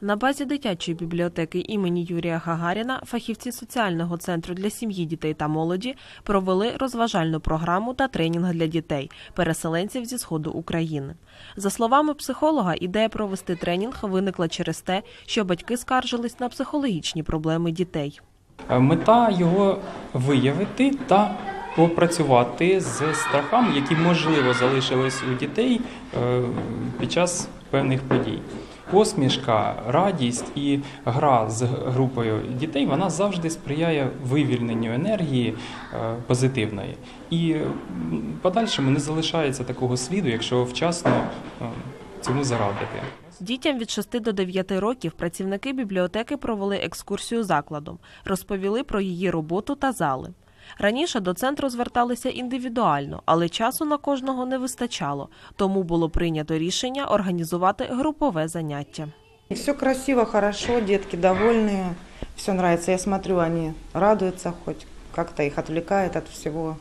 На базі дитячої бібліотеки імені Юрія Гагаріна фахівці соціального центру для сім'ї, дітей та молоді провели розважальну програму та тренінг для дітей, переселенців зі сходу України. За словами психолога, ідея провести тренінг виникла через те, що батьки скаржились на психологічні проблеми дітей. Е, Мета його виявити та попрацювати з страхами, які можливо залишились у дітей е, під час певних подій. Посмішка, радість і гра з групою дітей вона завжди сприяє вивільненню енергії е, позитивної. І подальшому не залишається такого сліду, якщо вчасно е, цьому зарадити. Дітям від 6 до 9 років працівники бібліотеки провели екскурсію закладом, розповіли про її роботу та зали. Раніше до центру зверталися індивідуально, але часу на кожного не вистачало, тому було прийнято рішення організувати групове заняття. Все красиво, хорошо, дітки довольні, все нравится. Я смотрю, вони радуються, хоч как-то їх отвлекает від всього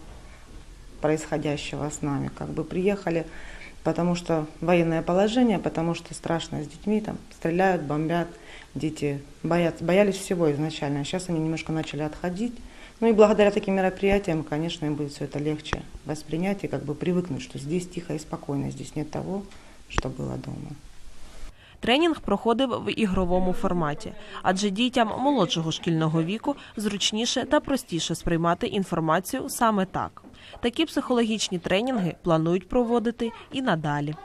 происходящего с нами. Как бы приехали, потому что военное положение, потому что страшно с детьми, там стреляют, бомбят, дети боятся, боялись всего изначально. А сейчас они немножко начали отходить. Ну и благодаря таким мероприятиям, конечно, им будет все это легче воспринять и как бы привыкнуть, что здесь тихо и спокойно, здесь нет того, что было дома. Тренінг проходив в ігровому форматі, адже дітям молодшого шкільного віку зручніше та простіше сприймати інформацію саме так. Такі психологічні тренінги планують проводити і надалі.